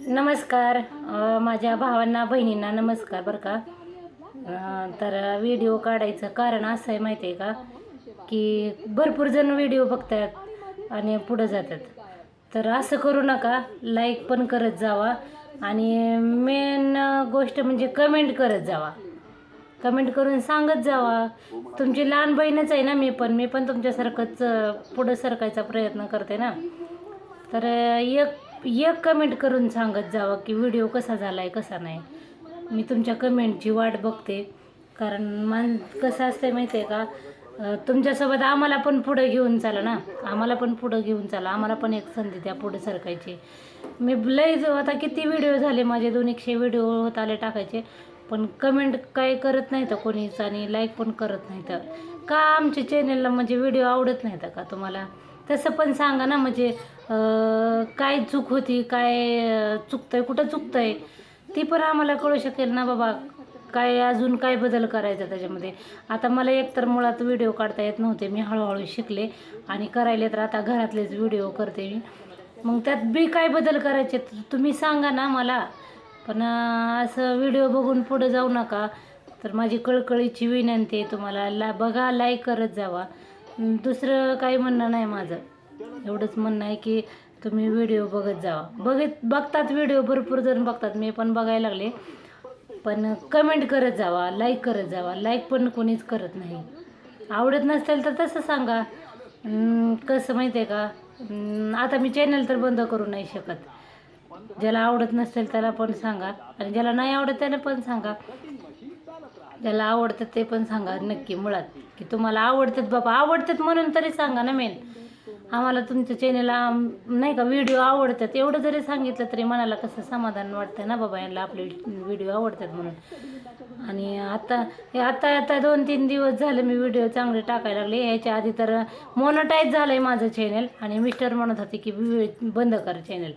नमस्कार. माझ्या भावांना बहिणींना नमस्कार बरं का. तर व्हिडिओ काढायचं कारण असं आहे माहिती आहे का की भरपूर जण व्हिडिओ बघतात आणि पुढं जातात. तर असं करू नका लाईक पण करत जावा आणि मेन गोष्ट म्हणजे कमेंट करत जावा. कमेंट करून सांगत जावा. तुमची लहान बहीणच आहे ना मी पण मी पण तुमच्यासारखंच पुढं सरकायचा प्रयत्न करते ना. तर एक एक कमेंट करून सांगत जावं की व्हिडिओ कसा झाला आहे कसा नाही. मी तुमच्या कमेंटची वाट बघते. कारण मान कसं असतं माहिती आहे का तुमच्यासोबत आम्हाला पण पुढं घेऊन चाला ना. आम्हाला पण पुढं घेऊन चाला. आम्हाला पण एक संधी द्या पुढे सरकायची. मी लय आता किती व्हिडिओ झाले माझे दोन एकशे व्हिडिओ होत आले टाकायचे. पण कमेंट काय करत नाही तर कोणीच आणि लाईक पण करत नाही तर का आमच्या चॅनलला म्हणजे व्हिडिओ आवडत नाही तर का तुम्हाला? तसं पण सांगा ना म्हणजे काय चूक होती काय चुकतं चुकतंय कुठं चुकतंय ती पण आम्हाला कळू शकेल ना बाबा काय अजून काय बदल करायचा त्याच्यामध्ये. आता मला एकतर मुळात व्हिडिओ काढता येत नव्हते मी हळूहळू शिकले आणि करायले तर आता घरातलेच व्हिडिओ करते मी. मग त्यात बी काय बदल करायचे तुम्ही सांगा ना मला. पण असं व्हिडिओ बघून पुढे जाऊ नका. तर माझी कळकळीची विनंती आहे तुम्हाला ला बघा लाईक करत जावा. दुसरं काही म्हणणं नाही माझं. एवढंच म्हणणं आहे की तुम्ही व्हिडिओ बघत जावा बघत बघतात व्हिडिओ भरपूर जण बघतात. मी पण बघायला लागले. पण कमेंट करत जावा लाईक करत जावा. लाईक पण कोणीच करत नाही. आवडत नसेल तर तसं सांगा. कसं माहिती आहे का आता मी चॅनल तर बंद करू नाही शकत. ज्याला आवडत नसेल त्याला पण सांगा. आणि ज्याला नाही आवडत त्याला पण सांगा. ज्याला आवडतं ते पण सांगा नक्की मुळात. की तुम्हाला आवडतात बाबा आवडतात म्हणून तरी सांगा ना मेन आम्हाला तुमच्या चॅनलला नाही का व्हिडिओ आवडतात. एवढं जरी सांगितलं तरी मनाला कसं समाधान वाटतं ना बाबा यांना आपले व्हिडिओ आवडतात म्हणून. आणि आता आता आता दोन तीन दिवस झाले मी व्हिडिओ चांगले टाकायला लागले. याच्या आधी तर मोनोटाईज झालं आहे माझं चॅनल आणि मिस्टर म्हणत होते की बंद कर चॅनल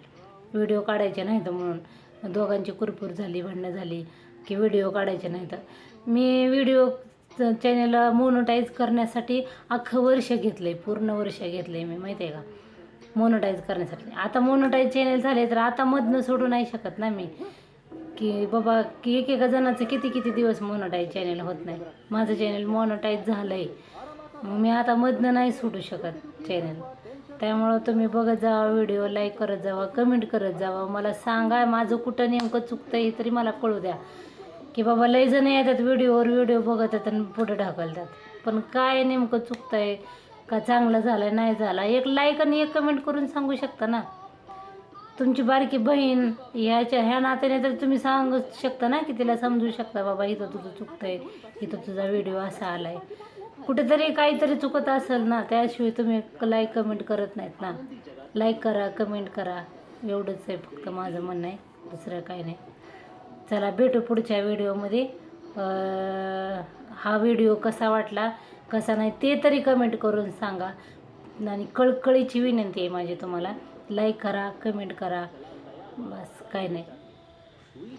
व्हिडिओ काढायचे नाही तर म्हणून. दोघांची कुरपूर झाली भांडणं झाली. की व्हिडिओ काढायचे नाही तर मी व्हिडिओ चॅनल मोनोटाईज करण्यासाठी अख्खं वर्ष घेतलं आहे पूर्ण वर्ष घेतलं आहे मी माहिती आहे का? मोनोटाईज करण्यासाठी. आता मोनोटाईज चॅनल झाले तर आता मधनं सोडू नाही शकत ना मी. की बाबा की एकेका जणाचं किती किती दिवस मोनोटाईज चॅनल होत नाही? माझं चॅनल मोनोटाईज झालं आहे मग मी आता मधनं नाही सोडू शकत चॅनल त्यामुळं तुम्ही बघत जावा व्हिडिओ लाईक करत जावा कमेंट करत जावा. मला सांगा माझं कुठं नेमकं चुकतं हे तरी मला कळू द्या. की बाबा लय जण येतात व्हिडिओवर व्हिडिओ बघत येतात आणि पुढे ढकलतात. पण काय नेमकं चुकतंय? का चांगलं झालं नाही झाला? एक लाईक आणि एक कमेंट करून सांगू शकता ना? तुमची बारकी बहीण ह्याच्या ह्या नात्याने तर तुम्ही सांगू शकता ना की तिला समजू शकता बाबा इथं तुझं चुकतंय इथं तुझा व्हिडिओ असा आलाय. कुठेतरी काहीतरी चुकत असेल ना त्याशिवाय तुम्ही लाईक कमेंट करत नाहीत ना. लाईक करा कमेंट करा. एवढंच आहे फक्त माझं म्हणणं आहे. दुसरं काही नाही. चला भेटू पुढच्या व्हिडिओमध्ये हा व्हिडिओ कसा वाटला कसा नाही ते तरी कमेंट करून सांगा. आणि कळकळीची विनंती आहे माझी तुम्हाला. लाईक करा कमेंट करा. बस काय नाही.